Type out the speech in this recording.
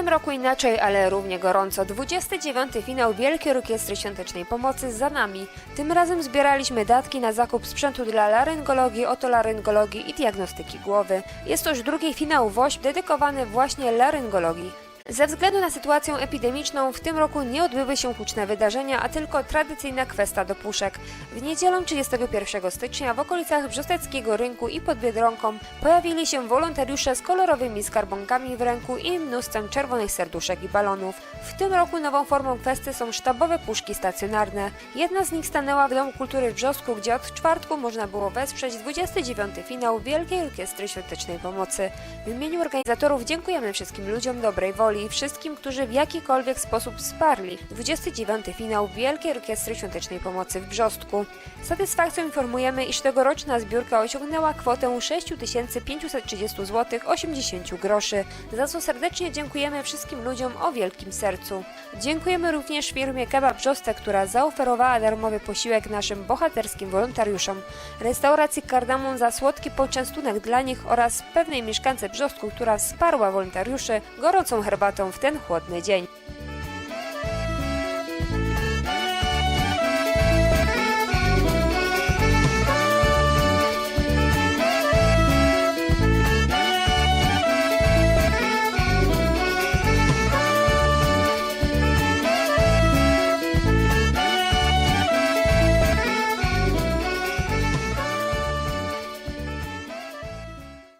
roku inaczej, ale równie gorąco. 29. finał Wielkiej Orkiestry Świątecznej Pomocy za nami. Tym razem zbieraliśmy datki na zakup sprzętu dla laryngologii, otolaryngologii i diagnostyki głowy. Jest to już drugi finał WOŚP dedykowany właśnie laryngologii. Ze względu na sytuację epidemiczną w tym roku nie odbyły się huczne wydarzenia, a tylko tradycyjna kwesta do puszek. W niedzielę 31 stycznia w okolicach Brzosteckiego Rynku i pod Biedronką pojawili się wolontariusze z kolorowymi skarbonkami w ręku i mnóstwem czerwonych serduszek i balonów. W tym roku nową formą kwesty są sztabowe puszki stacjonarne. Jedna z nich stanęła w Domu Kultury w Brzosku, gdzie od czwartku można było wesprzeć 29. finał Wielkiej Orkiestry Świątecznej Pomocy. W imieniu organizatorów dziękujemy wszystkim ludziom dobrej woli i wszystkim, którzy w jakikolwiek sposób wsparli 29. finał Wielkiej Orkiestry Świątecznej Pomocy w Brzostku. Z satysfakcją informujemy, iż tegoroczna zbiórka osiągnęła kwotę 6530 zł 80 groszy, za co serdecznie dziękujemy wszystkim ludziom o wielkim sercu. Dziękujemy również firmie Kebab Brzostek, która zaoferowała darmowy posiłek naszym bohaterskim wolontariuszom, restauracji Kardamon za słodki poczęstunek dla nich oraz pewnej mieszkance Brzostku, która wsparła wolontariuszy gorącą herbatą w ten chłodny dzień.